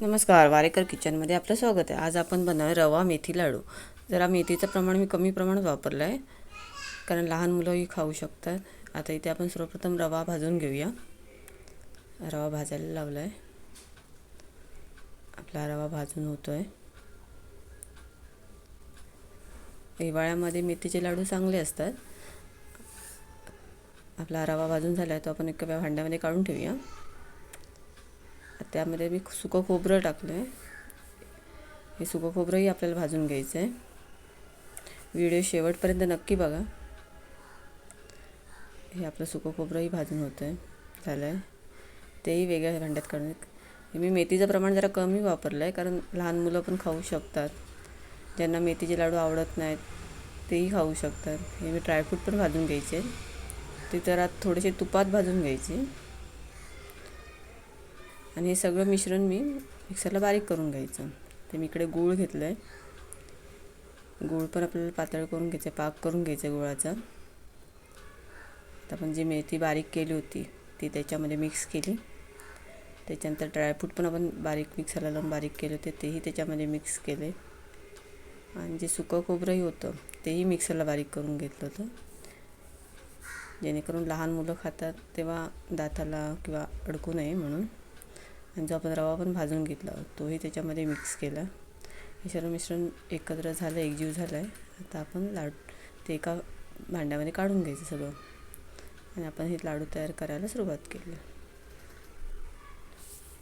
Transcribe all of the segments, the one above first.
नमस्कार वारेकर किचनमध्ये आपलं स्वागत आहे. आज आपण बनवणार रवा मेथी लाडू. जरा मेथीचं प्रमाण मी कमी प्रमाणात वापरलं आहे कारण लहान मुलंही खाऊ शकतात. आता इथे आपण सर्वप्रथम रवा भाजून घेऊया. रवा भाजायला लावला आहे. आपला रवा भाजून होतो आहे हिवाळ्यामध्ये मेथीचे लाडू चांगले असतात. आपला रवा भाजून झाला आहे तो आपण एका भांड्यामध्ये काढून ठेवूया. त्यामध्ये मी सुकं खोबरं टाकलं आहे हे सुकं खोबरंही आपल्याला भाजून घ्यायचं आहे व्हिडिओ शेवटपर्यंत नक्की बघा. हे आपलं सुकं खोबरंही भाजून होतं आहे झालं आहे तेही वेगळ्या भांड्यात काढून. हे मी मेथीचं प्रमाण जरा कमी वापरलं आहे कारण लहान मुलं पण खाऊ शकतात. ज्यांना मेथीचे लाडू आवडत नाहीत तेही खाऊ शकतात. हे मी ड्रायफ्रूट पण भाजून घ्यायचे. ते जरा थोडेसे तुपात भाजून घ्यायचे. आणि हे सगळं मिश्रण मी मिक्सरला बारीक करून घ्यायचं. ते मी इकडे गूळ घेतलं आहे गूळ पण आपल्याला पातळ करून घ्यायचं पाक करून घ्यायचं गुळाचा. तर आपण जी मेथी बारीक केली होती ती त्याच्यामध्ये मिक्स केली. त्याच्यानंतर ड्रायफ्रूट पण आपण बारीक मिक्सरला लावून बारीक केले होते तेही त्याच्यामध्ये मिक्स केले. आणि जे सुकं खोबरंही होतं तेही मिक्सरला बारीक करून घेतलं होतं. जेणेकरून लहान मुलं खातात तेव्हा दाताला किंवा अडकू नये म्हणून. आणि जो आपण रवा पण भाजून घेतला. तोही त्याच्यामध्ये मिक्स केला. हे सर्व मिश्रण एकत्र झालं एकजीव झालं आहे आता आपण लाडू ते एका भांड्यामध्ये काढून घ्यायचं सगळं. आणि आपण हे लाडू तयार करायला सुरुवात केली.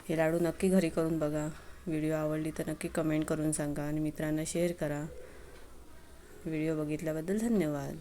हे लाडू नक्की घरी करून बघा. व्हिडिओ आवडली तर नक्की कमेंट करून सांगा आणि मित्रांना शेअर करा. व्हिडिओ बघितल्याबद्दल धन्यवाद.